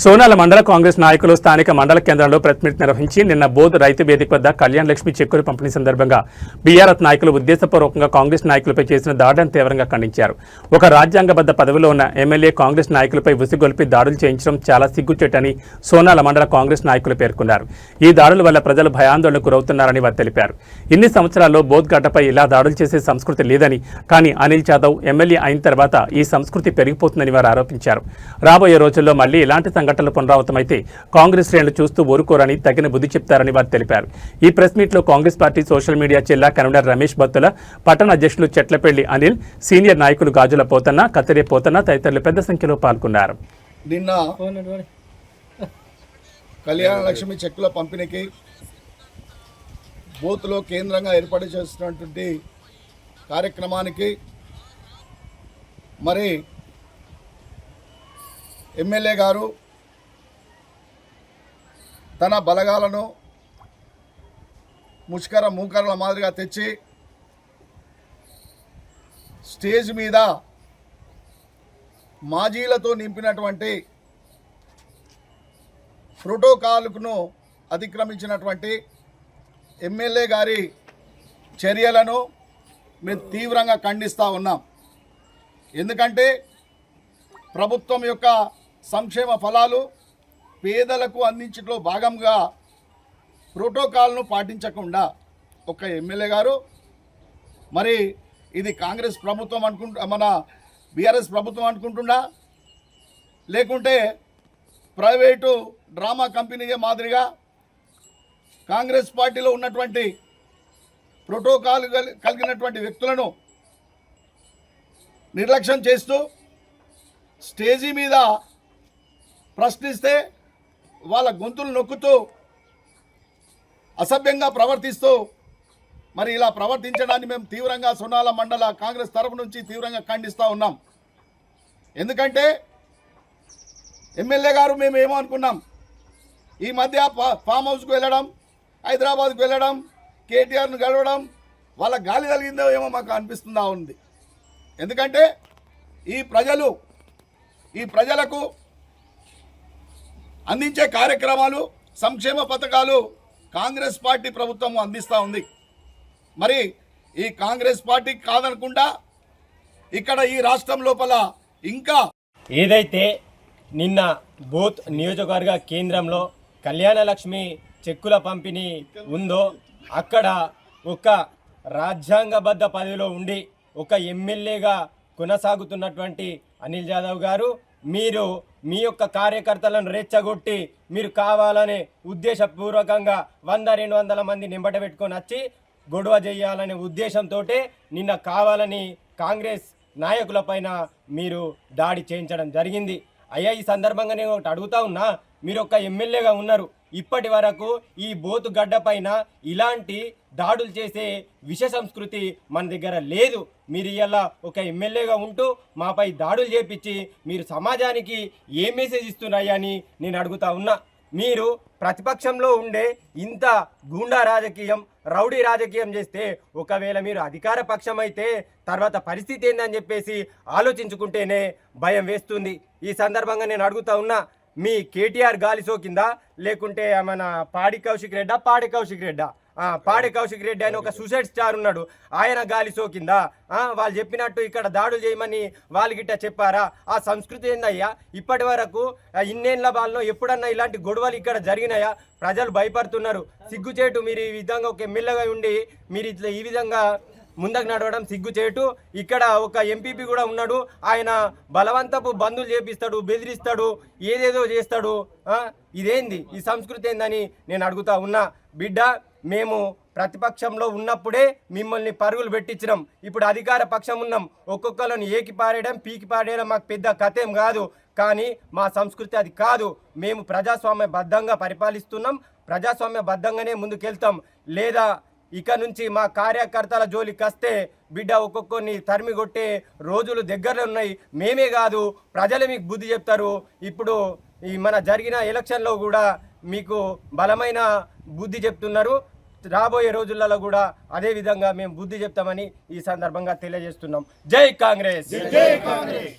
సోనాల మండల కాంగ్రెస్ నాయకులు స్థానిక మండల కేంద్రంలో ప్రెస్ మీట్ నిర్వహించి నిన్న బోధ్ రైతు వేదిక వద్ద కళ్యాణ్ లక్ష్మి చెక్కులు పంపిణీ సందర్భంగా బీఆర్ఎస్ నాయకులు ఉద్దేశపూర్వకంగా కాంగ్రెస్ నాయకులపై చేసిన దాడులను తీవ్రంగా ఖండించారు. ఒక రాజ్యాంగబద్ధ పదవిలో ఉన్న ఎమ్మెల్యే కాంగ్రెస్ నాయకులపై ఉసిగొల్పి దాడులు చేయించడం చాలా సిగ్గుచేటని సోనాల మండల కాంగ్రెస్ నాయకులు పేర్కొన్నారు. ఈ దాడుల వల్ల ప్రజలు భయాందోళనకు గురవుతున్నారని వారు తెలిపారు. ఇన్ని సంవత్సరాల్లో బోధ్ గడ్డపై ఇలా దాడులు చేసే సంస్కృతి లేదని కానీ అనిల్ యాదవ్ ఎమ్మెల్యే అయిన తర్వాత ఈ సంస్కృతి పెరిగిపోతుందని వారు ఆరోపించారు. రాబోయే రోజుల్లో మళ్ళీ ఇలాంటి సంఘటనలు పునరావృతమైతే కాంగ్రెస్ శ్రేణులు చూస్తూ ఊరుకోరని తగిన బుద్ధి చెప్తారని వారు తెలిపారు. ఈ ప్రెస్ మీట్లో కాంగ్రెస్ పార్టీ సోషల్ మీడియా జిల్లా కన్వీనర్ రమేష్ బత్తుల పట్టణ అధ్యక్షులు చెట్లపల్లి అనిల్ సీనియర్ నాయకులు గాజుల పోతన్న కత్తెరే పోతన్న తదితరులు పెద్ద సంఖ్యలో పాల్గొన్నారు. నిన్న కళ్యాణ లక్ష్మి చెక్కుల పంపిణీకి బూత్లో కేంద్రంగా ఏర్పాటు చేస్తున్నటువంటి కార్యక్రమానికి మరి ఎమ్మెల్యే గారు తన బలగాలను ముష్కర మూకరల మాదిరిగా తెచ్చి స్టేజ్ మీద మాజీలతో నింపినటువంటి ప్రోటోకాల్ను అతిక్రమించినటువంటి ఎమ్మెల్యే గారి చర్యలను మేము తీవ్రంగా ఖండిస్తూ ఉన్నాం. ఎందుకంటే ప్రభుత్వం యొక్క సంక్షేమ ఫలాలు పేదలకు అందించడంలో భాగంగా ప్రోటోకాల్ను పాటించకుండా ఒక ఎమ్మెల్యే గారు మరి ఇది కాంగ్రెస్ ప్రభుత్వం అనుకుంటు మన బీఆర్ఎస్ ప్రభుత్వం అనుకుంటుండా లేకుంటే ప్రైవేటు డ్రామా కంపెనీ మాదిరిగా కాంగ్రెస్ పార్టీలో ఉన్నటువంటి ప్రోటోకాల్ కలిగినటువంటి వ్యక్తులను నిర్లక్ష్యం చేస్తూ స్టేజీ మీద ప్రశ్నిస్తే వాళ్ళ గొంతులు నొక్కుతూ అసభ్యంగా ప్రవర్తిస్తూ మరి ఇలా ప్రవర్తించడాన్ని మేము తీవ్రంగా సొనాల మండల కాంగ్రెస్ తరపు నుంచి తీవ్రంగా ఖండిస్తూ ఉన్నాం. ఎందుకంటే ఎమ్మెల్యే గారు మేము ఏమో అనుకున్నాం. ఈ మధ్య ఫా- ఫామ్ హౌస్కు వెళ్ళడం హైదరాబాద్కు వెళ్ళడం కేటీఆర్ను గెలవడం వాళ్ళ గాలి కలిగిందో ఏమో మాకు అనిపిస్తుందా ఉంది. ఎందుకంటే ఈ ప్రజలు ఈ ప్రజలకు అందించే కార్యక్రమాలు సంక్షేమ పథకాలు కాంగ్రెస్ పార్టీ ప్రభుత్వం అందిస్తూ ఉంది. మరి ఈ కాంగ్రెస్ పార్టీ కాదనకుండా ఇక్కడ ఈ రాష్ట్రం లోపల ఇంకా ఏదైతే నిన్న బూత్ నియోజకవర్గ కేంద్రంలో కళ్యాణలక్ష్మి చెక్కుల పంపిణీ ఉందో అక్కడ ఒక రాజ్యాంగబద్ధ పదవిలో ఉండి ఒక ఎమ్మెల్యేగా కొనసాగుతున్నటువంటి అనిల్ జాదవ్ గారు మీరు మీ యొక్క కార్యకర్తలను రెచ్చగొట్టి మీరు కావాలనే ఉద్దేశపూర్వకంగా వంద రెండు వందల మంది నింబట పెట్టుకొని వచ్చి గొడవ చేయాలనే ఉద్దేశంతో నిన్న కావాలని కాంగ్రెస్ నాయకులపైన మీరు దాడి చేయించడం జరిగింది. అయ్యా ఈ సందర్భంగా నేను ఒకటి అడుగుతా ఉన్నా. మీరు ఒక ఎమ్మెల్యేగా ఉన్నారు. ఇప్పటి వరకు ఈ బోతు గడ్డ పైన ఇలాంటి దాడులు చేసే విష సంస్కృతి మన దగ్గర లేదు. మీరు ఇలా ఒక ఎమ్మెల్యేగా ఉంటూ మాపై దాడులు చేపించి మీరు సమాజానికి ఏ మెసేజ్ ఇస్తున్నాయని అని నేను అడుగుతా ఉన్నా. మీరు ప్రతిపక్షంలో ఉండే ఇంత గూండా రాజకీయం రౌడీ రాజకీయం చేస్తే ఒకవేళ మీరు అధికార పక్షం అయితే తర్వాత పరిస్థితి ఏందని చెప్పేసి ఆలోచించుకుంటేనే భయం వేస్తుంది. ఈ సందర్భంగా నేను అడుగుతా ఉన్నా మీ కేటీఆర్ గాలి సోకిందా లేకుంటే మన పాడి కౌశిక్ రెడ్డా పాడి కౌశిక్ రెడ్డా? పాడి కౌశిక్ రెడ్డి అని ఒక సూసైడ్ స్టార్ ఉన్నాడు. ఆయన గాలి సోకిందా? వాళ్ళు చెప్పినట్టు ఇక్కడ దాడులు చేయమని వాళ్ళు గిట్ట చెప్పారా? ఆ సంస్కృతి ఏందయ్యా? ఇప్పటి వరకు ఇన్నేళ్ళ వాళ్ళలో ఎప్పుడన్నా ఇలాంటి గొడవలు ఇక్కడ జరిగినాయా? ప్రజలు భయపడుతున్నారు. సిగ్గుచేటు మీరు ఈ విధంగా ఒక ఎమ్మెల్యేగా ఉండి మీరు ఇట్లా ఈ విధంగా ముందుకు నడవడం సిగ్గుచేటు. ఇక్కడ ఒక ఎంపీపీ కూడా ఉన్నాడు. ఆయన బలవంతపు బంధులు చేపిస్తాడు బెదిరిస్తాడు ఏదేదో చేస్తాడు. ఇదేంది? ఈ సంస్కృతి ఏందని నేను అడుగుతా ఉన్నా. బిడ్డ మేము ప్రతిపక్షంలో ఉన్నప్పుడే మిమ్మల్ని పరుగులు పెట్టించినాం. ఇప్పుడు అధికార పక్షం ఉన్నాం. ఒక్కొక్కరిని ఏకి పారేయడం పీకి పారేయడం మాకు పెద్ద కథేం కాదు. కానీ మా సంస్కృతి అది కాదు. మేము ప్రజాస్వామ్య బద్ధంగా పరిపాలిస్తున్నాం. ప్రజాస్వామ్య బద్ధంగానే ముందుకెళ్తాం. లేదా ఇక నుంచి మా కార్యకర్తల జోలికి వస్తే బిడ్డ ఒక్కొక్కరిని తరిమి కొట్టే రోజులు దగ్గరలో ఉన్నాయి. మేమే కాదు ప్రజలే మీకు బుద్ధి చెప్తారు. ఇప్పుడు ఈ మన జరిగిన ఎలక్షన్లో కూడా మీకు బలమైన బుద్ధి చెప్తున్నారు. రాబోయే రోజులలో కూడా అదే విధంగా మేము బుద్ధి చెప్తామని ఈ సందర్భంగా తెలియజేస్తున్నాం. జై కాంగ్రెస్! జై కాంగ్రెస్!